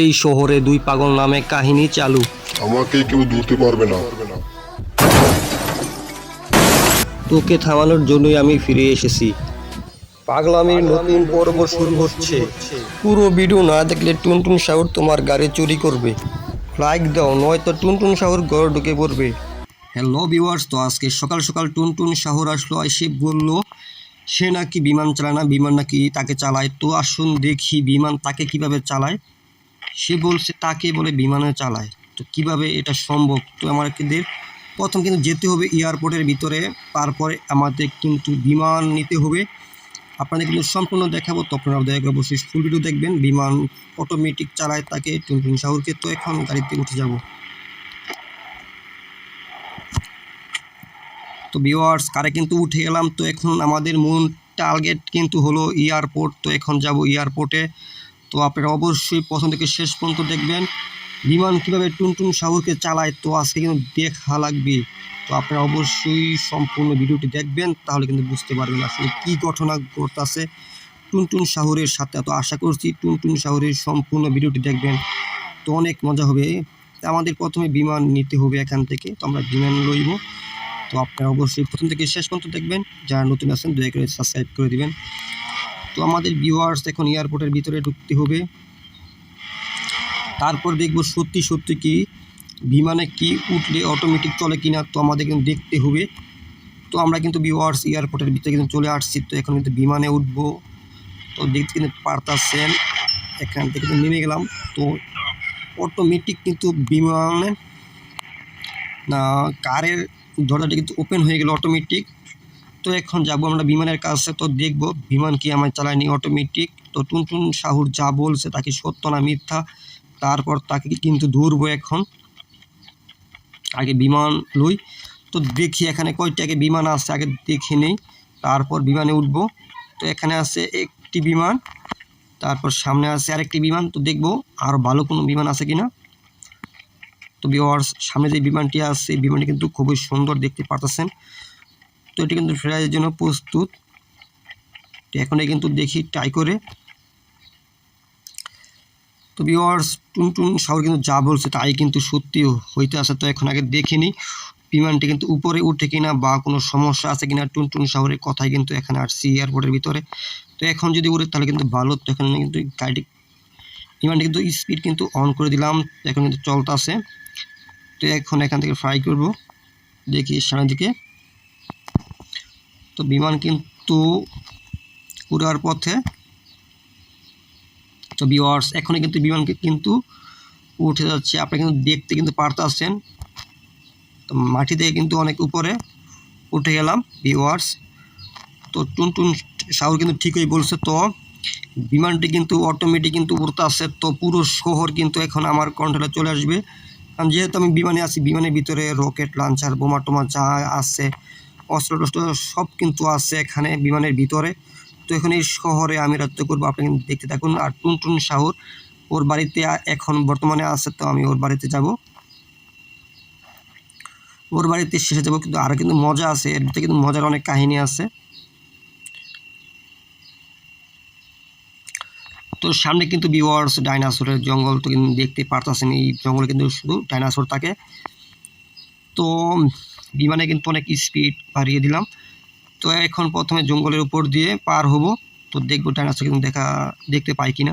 এই শহরে দুই পাগল নামে কাহিনী চালু। আমাকে কেউ ধরতে পারবে না। তোকে থামানোর জন্যই আমি ফিরে এসেছি। পাগলামির নতুন পর্ব শুরু হচ্ছে। পুরো ভিডিও না দেখলে টুনটুন শাহর তোমার গাড়ি চুরি করবে। লাইক দাও নয়তো টুনটুন শাহর ঘর ঢুকে পড়বে। হ্যালো ভিউয়ার্স তো আজকে সকাল সকাল টুনটুন শাহর আসলো এসে বলল সে নাকি বিমান চালায় না বিমান নাকি তাকে চালায়? তো আসুন দেখি বিমান তাকে কীভাবে চালায়। সে বলছে, তাকে বলে বিমানে চালায়। তো কীভাবে এটা সম্ভব? তো আমাদের প্রথম কিন্তু যেতে হবে এয়ারপোর্টের ভিতরে। তারপরে আমাদের কিন্তু বিমান নিতে হবে। আপনাদের কিন্তু সম্পূর্ণ দেখাবো তো আপনারা দয়া অবশ্যই ফুল ভিডিও দেখবেন। বিমান অটোমেটিক চালায় তাকে। টুনটুন শাহরকে তো এখন গাড়িতে উঠে যাব। তো ভিওয়ার্স কারে কিন্তু উঠে গেলাম। তো এখন আমাদের মূল টার্গেট কিন্তু হলো এয়ারপোর্ট। তো এখন যাব এয়ারপোর্টে। তো আপনারা অবশ্যই প্রথম থেকে শেষ পর্যন্ত দেখবেন বিমান কীভাবে টুনটুন শাহুরকে চালায়, তো আজকে কিন্তু দেখা লাগবে। তো আপনারা অবশ্যই সম্পূর্ণ ভিডিওটি দেখবেন, তাহলে কিন্তু বুঝতে পারবেন আসলে কী ঘটনা ঘটতেছে। টুনটুন শাহুরের সাথে, তো আশা করছি টুনটুন শাহুরের সম্পূর্ণ ভিডিওটি দেখবেন, তো অনেক মজা হবে। আমাদের প্রথমে বিমান নিতে হবে এখান থেকে, তো আমরা বিমান লইব। তো আপনারা অবশ্যই প্রথম থেকে শেষ পর্যন্ত দেখবেন, যারা নতুন আছেন দয়া করে সাবস্ক্রাইব করে দিবেন। তো আমাদের ভিউয়ার্স এখন এয়ারপোর্টের ভিতরে ঢুকতে হবে। তারপর দেখব সত্যি সত্যি কি বিমানে কি উঠলে অটোমেটিক চলে কিনা তো আমাদের কিন্তু দেখতে হবে। তো আমরা কিন্তু ভিউয়ার্স এয়ারপোর্টের ভিতরে কিন্তু চলে আসছি, তো এখন কিন্তু বিমানে উঠবো। তো দেখতে কিন্তু পারতাছেন, এখান থেকে কিন্তু নেমে গেলাম। তো অটোমেটিক কিন্তু বিমানে না, কারের দরজাটা কিন্তু ওপেন হয়ে গেল অটোমেটিক তো এখন যাব আমরা বিমানের কাছে, তো দেখব বিমান কি আমার চালায়নি অটোমেটিক তো টুনটুন শাহুর যা বলছে তাকে সত্য না মিথ্যা, তারপর তাকে কিন্তু ধরবো এখন। আগে বিমান লই, তো দেখি এখানে কয়টা আগে বিমান আছে, আগে দেখে নেই। তারপর বিমানে উঠবো, তো এখানে আছে একটি বিমান, তারপর সামনে আছে আরেকটি বিমান, তো দেখব আর ভালো কোনো বিমান আছে কিনা। তো ভিওয়ার্স সামনে যে বিমানটি আছে, বিমানটি কিন্তু খুবই সুন্দর দেখতে পারতেছেন। তো এটি কিন্তু ফ্লাইয়ের জন্য প্রস্তুত। তো এখন কিন্তু দেখি ট্রাই করে। তো ভিওয়ার্স টুনটুন শাওর কিন্তু যা বলছে তাই কিন্তু সত্যি হইতে আছে তো এখন আগে দেখিনি বিমানটি কিন্তু উপরে উঠে কিনা বা কোনো সমস্যা আছে কিনা, টুনটুন শাহরের কথাই কিন্তু এখানে আসছি এয়ারপোর্টের ভিতরে। তো এখন যদি উড়ে, তাহলে কিন্তু ভালো। তো এখন কিন্তু গাড়িটি, বিমানটি কিন্তু স্পিড কিন্তু অন করে দিলাম। এখন কিন্তু চলতেছে। তো এখন এখান থেকে ফ্রাই করব। দেখি সামনের দিকে। তো বিমান কিন্তু উড়ার পথে। তো ভিওয়ার্স এখনই কিন্তু বিমানকে কিন্তু উঠে যাচ্ছে। আপনি কিন্তু দেখতে কিন্তু পারতেছেন তো মাটি থেকে কিন্তু অনেক উপরে উঠে গেলাম ভিওয়ার্স তো টুনটুন শাহুর কিন্তু ঠিকই বলছে তো। বিমানটি কিন্তু অটোমেটিক কিন্তু উড়তে আসছে। তো পুরো শহর কিন্তু এখন আমার কন্ট্রোলে চলে আসবে। কারণ যেহেতু আমি বিমানে আছি, বিমানের ভিতরে রকেট লঞ্চার বোমা টোমা যা আছে অস্ত্র টস্ত্র সব কিন্তু আছে এখানে বিমানের ভিতরে। তো এখন শহরে আমি রাজ্য করব, আপনি কিন্তু দেখতে থাকুন। আর টুনটুন শাহুর ওর বাড়িতে এখন বর্তমানে আছে, তো আমি ওর বাড়িতে যাব। ওর বাড়িতে শেষে যাব, কিন্তু আরও কিন্তু মজা আছে। এর ভিতরে কিন্তু মজার অনেক কাহিনী আছে। তো সামনে কিন্তু ভিওয়ার্স ডাইনাসোরের জঙ্গল, তো কিন্তু দেখতে পারতেছেন, এই জঙ্গলে কিন্তু শুধু ডাইনাসোর থাকে। তো বিমানে কিন্তু অনেক স্পিড বাড়িয়ে দিলাম। তো এখন প্রথমে জঙ্গলের উপর দিয়ে পার হব। তো দেখব ডাইনাসোর কিন্তু দেখা, দেখতে পাই কিনা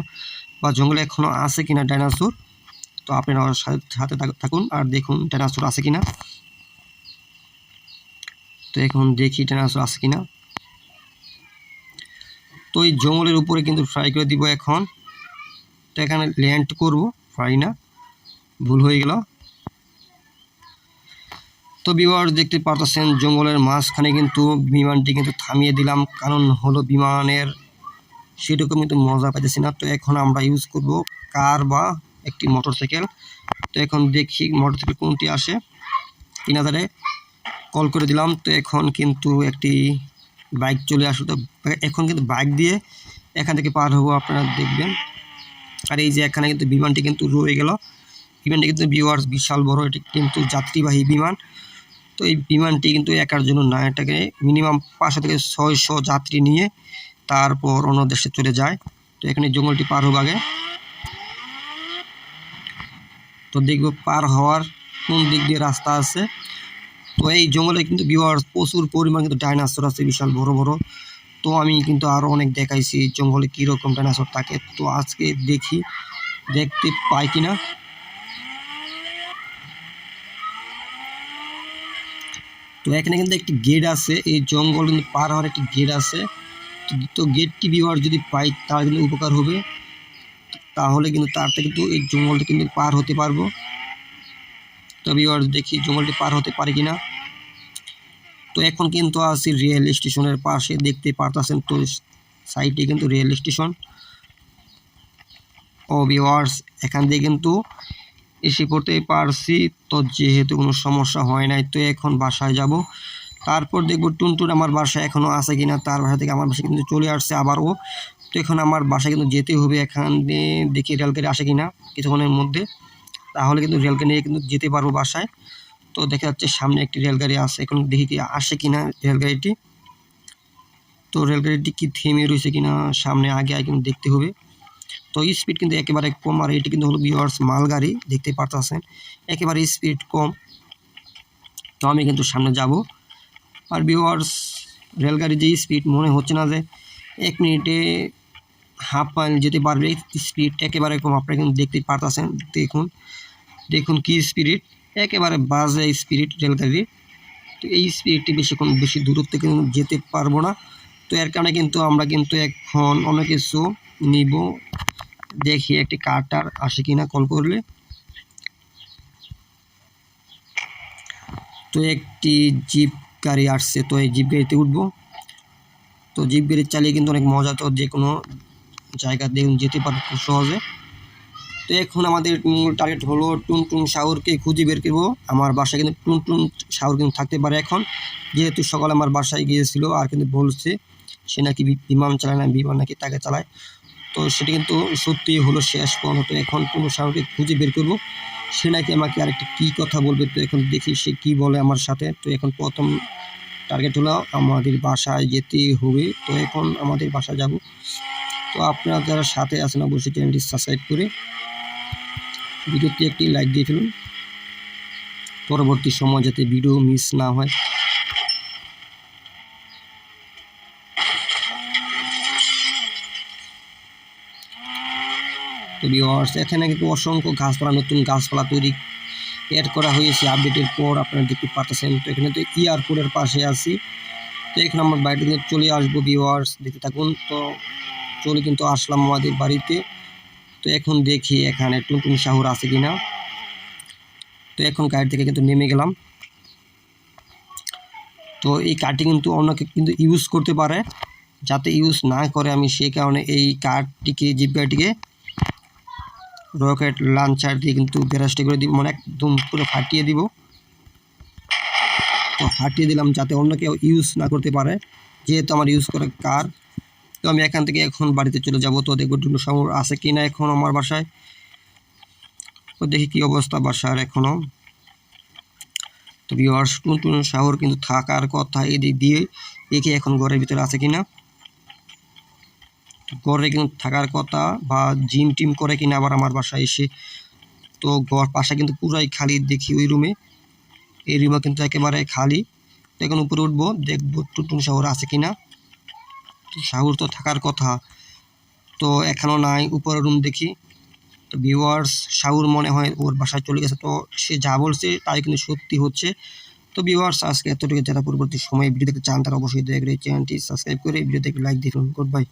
বা জঙ্গলে এখনও আছে কিনা ডাইনাসোর তো আপনারা সাথে থাকুন আর দেখুন ডাইনাসোর আছে কিনা। তো এখন দেখি ডাইনাসোর আছে কিনা। তো এই জঙ্গলের উপরে কিন্তু ফ্রাই করে দিব এখন। তো এখানে ল্যান্ড করব। ফ্রাই না। ভুল হয়ে গেল। তো বিবার দেখতে পারতেছেন, জঙ্গলের মাঝখানে কিন্তু বিমানটি কিন্তু থামিয়ে দিলাম। কারণ হলো বিমানের সেরকম কিন্তু মজা পাইতেছি না। তো এখন আমরা ইউজ করব কার বা একটি মোটরসাইকেল তো এখন দেখি মোটরসাইকেল কোনটি আসে। তিন হাজারে কল করে দিলাম। তো এখন কিন্তু একটি বাইক চলে আসলো তো এখন কিন্তু বাইক দিয়ে এখান থেকে পার হব, আপনারা দেখবেন। আর এই যে এখানে কিন্তু বিমানটি কিন্তু রয়ে গেল। বিমানটি কিন্তু ভিউয়ার্স বিশাল বড়, এটি কিন্তু যাত্রীবাহী বিমান। তো এই বিমানটি কিন্তু একার জন্য না এটাকে মিনিমাম পাঁচশো থেকে ছয়শো যাত্রী নিয়ে তারপর অন্য দেশে চলে যায়। তো এখানে জঙ্গলটি পার হোক আগে। তো দেখব পার হওয়ার কোন দিক দিয়ে রাস্তা আছে। তো এই জঙ্গলে কিন্তু বিওয়ার প্রচুর পরিমাণ কিন্তু ডাইনাসর আছে, বিশাল বড় বড়। তো আমি কিন্তু আরও অনেক দেখাইছি জঙ্গলে কীরকম ডাইনাসর থাকে। তো আজকে দেখি, দেখতে পাই কিনা। তো এখানে কিন্তু একটি গেট আছে, এই জঙ্গল কিন্তু পার হওয়ার একটি গেট আছে। তো- গেটটি বিওয়ার যদি পাই তার কিন্তু উপকার হবে। তাহলে কিন্তু তার থেকে কিন্তু এই জঙ্গলটা কিন্তু পার হতে পারব। তো বিওয়ার দেখি জঙ্গলটি পার হতে পারি কিনা। তো এখন কিন্তু আছি রেল স্টেশনের পাশে, দেখতে পারতেছেন তো সাইডে কিন্তু রেল স্টেশন ও ভিওয়ার্স এখান দিয়ে কিন্তু এসে পড়তে পারছি। তো যেহেতু কোনো সমস্যা হয় নাই, তো এখন বাসায় যাব। তারপর দেখব টুনটুন আমার বাসায় এখনও আছে কিনা, তার বাসা থেকে আমার বাসায় কিন্তু চলে আসছে আবারও। তো এখন আমার বাসায় কিন্তু যেতে হবে এখানে দেখি রেলগাড়ি আসে কিনা কিছুক্ষণের মধ্যে। তাহলে কিন্তু রেলগাড়ি নিয়ে কিন্তু যেতে পারব বাসায়। তো দেখা যাচ্ছে সামনে একটি রেলগাড়ি আছে, এখন দেখি কি আসে কিনা রেলগাড়িটি। তো রেলগাড়িটি কি থেমে রয়েছে কিনা, সামনে আগে আগে দেখতে হবে। তো স্পিড কিন্তু একেবারে কম আর এটি কিন্তু হলো বিওয়ার্স মালগাড়ি দেখতে পারতেছেন। একেবারে স্পিড কম। তো আমি কিন্তু সামনে যাব। আর বিওয়ার্স রেলগাড়ির যে স্পিড মনে হচ্ছে না যে এক মিনিটে হাফ মাইল যেতে পারবে। স্পিড একেবারে কম, আপনারা কিন্তু দেখতে পারতেছেন। দেখুন দেখুন কি স্পিরিট একেবারে বাজে স্পিরিট রেলগাড়ির তো এই স্পিডটি বেশিক্ষণ বেশি দূরত্বে কিন্তু যেতে পারব না। তো এর কারণে কিন্তু আমরা কিন্তু এখন অনেক কিছু নিব। দেখি একটি কার্টার আসে কিনা কল করলে। তো একটি জিপ গাড়ি আসছে, তো এই জিপ গাড়িতে উঠবো। তো জিপ গাড়ি চালিয়ে কিন্তু অনেক মজা তো যে কোনো জায়গা দেখুন যেতে পারব খুব সহজে। তো এখন আমাদের টার্গেট হলো টুনটুন শাওরকে খুঁজে বের করব। আমার বাসায় কিন্তু টুনটুন শাওর কিন্তু থাকতে পারে এখন। যেহেতু সকালে আমার বাসায় গিয়েছিল আর কিন্তু বলছে, সে নাকি বিমান চালায় না, বিমান নাকি তাকে চালায়। তো সেটি কিন্তু সত্যি হলো শেষ পর্যন্ত এখন কোনো শাওরকে খুঁজে বের করব। সে নাকি আমাকে আরেকটা কী কথা বলবে? তো এখন দেখি সে কী বলে আমার সাথে। তো এখন প্রথম টার্গেট হলো আমাদের বাসায় যেতে হবে। তো এখন আমাদের বাসায় যাব। তো আপনারা যারা সাথে আছেন অবশ্যই চ্যানেলটি সাবস্ক্রাইব করে ভিডিওতে একটি লাইক দিয়ে ফেলুন। পরবর্তী সময় যাতে ভিডিও মিস না হয়। তো ভিউয়ার্স এখানে কিন্তু অসংখ্য গাছপালা, নতুন গাছপালা তৈরি এড করা হয়েছে আপডেটের পর আপনারা দেখতে পাচ্ছেন তো এখানে তো এয়ারপোর্টের পাশে আছি। তো এখানে আমার বাড়িতে কিন্তু চলে আসব ভিউয়ার্স দেখতে থাকুন। তো চলে কিন্তু আসলাম আমাদের বাড়িতে। তো এখন দেখি এখানে টুনটুন শাহুর আছে কিনা। তো এখন গাড়ি থেকে কিন্তু নেমে গেলাম। তো এই কার্ডটি কিন্তু অন্যকে কিন্তু ইউজ করতে পারে। যাতে ইউজ না করে আমি সেই কারণে এই কার্ডটিকে জিপ গাড়িটিকে রকেট, লাঞ্চার দিয়ে কিন্তু ব্যারাস্টি করে দিব মানে একদম পুরো ফাটিয়ে দিব। তো ফাটিয়ে দিলাম যাতে অন্য কেউ ইউজ না করতে পারে, যেহেতু আমার ইউজ করে কার। তো আমি এখান থেকে এখন বাড়িতে চলে যাব। তো দেখব টুনু সামর আছে কি না এখন আমার বাসায়। তো দেখি কি অবস্থা বাসার এখনও তো ভিওয়ার্স টুনটুন শাহর কিন্তু থাকার কথা এদিক দিয়ে, একে এখন ঘরের ভিতরে আছে কিনা। ঘরে কিন্তু থাকার কথা বা জিম টিম করে কিনা আবার আমার বাসায় এসে তো ঘর পাশে কিন্তু পুরাই খালি দেখি ওই রুমে এই রুমে কিন্তু একেবারে খালি। এখন উপরে উঠবো, দেখব টুটুন শাহর আছে কিনা। শাহুর তো থাকার কথা। তো এখনও নাই, উপরের রুম দেখি। তো ভিউয়ার্স শাহুর মনে হয় ওর বাসায় চলে গেছে। তো সে যা বলছে তাই কিন্তু সত্যি হচ্ছে। তো ভিউয়ার্স আজকে এতটুকু। যারা পরবর্তী সময় ভিডিও দেখতে চান তারা অবশ্যই দয়া চ্যানেলটি সাবস্ক্রাইব করে ভিডিওতে একটি লাইক দিন। Good bye